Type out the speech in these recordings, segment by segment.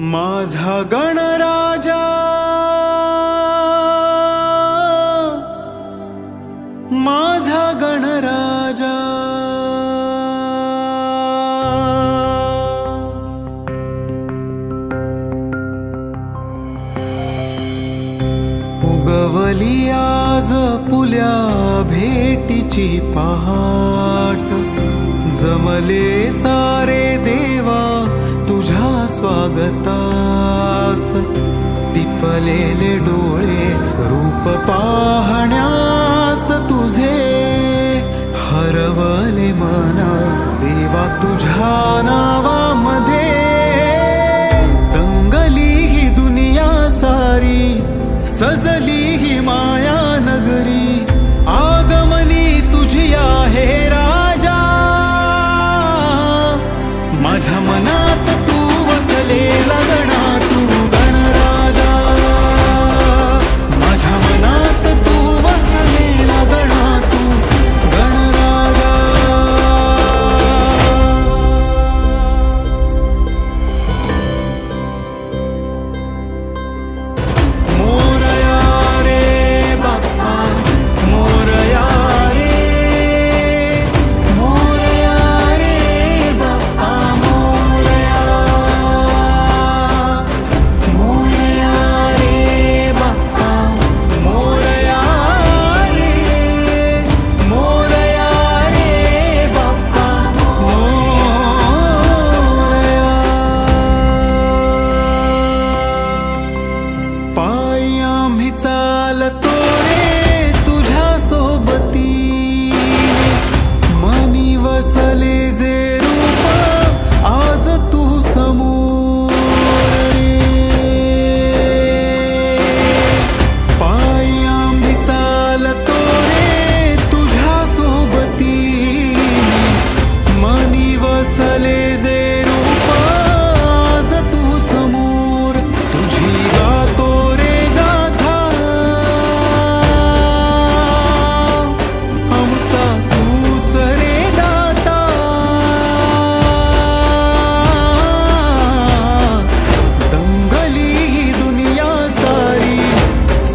माझा गणराजा माझा गणराजा. उगवली आज पुल्या भेटीची पहाट जमले सारे देवा स्वागतास. पिपलेले डोळे रूप पाहण्यास तुझे. हरवले मन देवा तुझ्या नावामध्ये. दंगली ही दुनिया सारी सज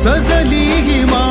सजली ही मा